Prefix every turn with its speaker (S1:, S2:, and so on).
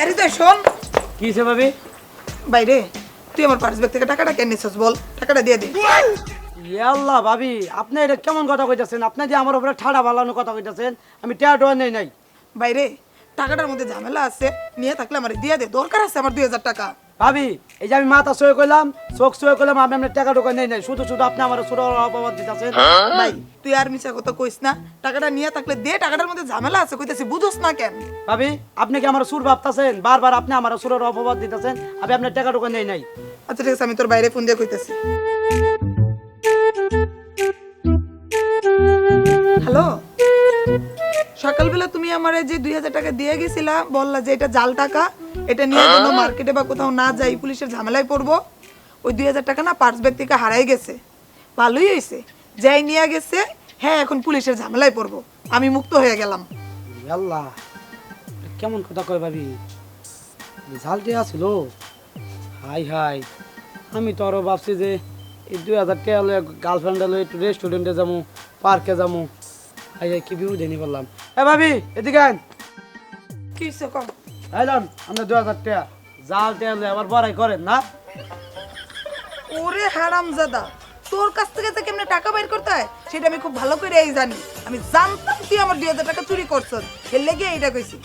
S1: আরে তো শোন
S2: কি হয়েছে ভাবি?
S1: বাইরে তুই আমার পার্স ব্যাগ থেকে টাকাটা কেন নিছিস বল? টাকাটা দিয়ে দে।
S2: আল্লাহ ভাবি আপনি এটা কেমন কথা কইতাছেন? আপনি যে আমার উপরে ঠাড়া কথা কইতাছেন আমি টেয়া টোয়া নেই নাই।
S1: বাইরে টাকাটার মধ্যে ঝামেলা আছে নিয়ে থাকলে আমার দিয়ে দে। দরকার আছে আমার দুই হাজার টাকা।
S2: ভাবি এই যে আমি মাথা সয়ে করলাম চোখ সয়ে করলাম আমি আপনার টাকা টোকা নেই নাই। শুধু শুধু আপনি আমার ছোট অপবাদ দিতেছেন।
S1: ভাই তুই আর মিছা কথা কইস না। টাকাটা নিয়ে থাকলে দে টাকাটার মধ্যে ঝামেলা আছে কইতাছি বুঝোস না কেন?
S2: ভাবি আপনি কি আমার সুর ভাবতাছেন? বারবার আপনি আমার সুরের অপবাদ দিতেছেন আমি আপনার টাকা টোকা নেই নাই।
S1: আচ্ছা ঠিক আছে আমি তোর বাইরে ফোন দিয়ে কইতাছি। হ্যালো? সকালবেলা তুমি আমার যে দুই হাজার টাকা দিয়ে গেছিলা বললা যে এটা জাল টাকা এটা নিয়ে যেন মার্কেটে বা কোথাও না যাই পুলিশের ঝামেলায় পড়ব। ওই দুই হাজার টাকা না পার্স ব্যাগ থেকে হারাই গেছে। ভালোই হয়েছে। যাই নিয়ে গেছে হ্যাঁ এখন পুলিশের ঝামেলায় পড়ব। আমি মুক্ত হয়ে গেলাম।
S2: আল্লাহ কেমন কথা কয় ভাবি? ঝাল ঝালটি আসিল হাই হাই আমি তো আরও ভাবছি যে এই দুই হাজার টাকা হলে গার্লফ্রেন্ড হলে একটু রেস্টুরেন্টে যাব পার্কে যাব হাই হাই কি বিপদে নিয়ে বললাম? এ ভাবি এদিকে আন
S1: কি কম
S2: আইলাম আমরা দুই হাজার টাকা। জাল আবার বড়াই করেন না?
S1: ওরে হারামজাদা তোর কাছ থেকে যে কেমনে টাকা বের করতে হয় সেটা আমি খুব ভালো করে এই জানি। আমি জানতাম তুই আমার দুই হাজার টাকা চুরি করছ এর লেগে এইটা কইছি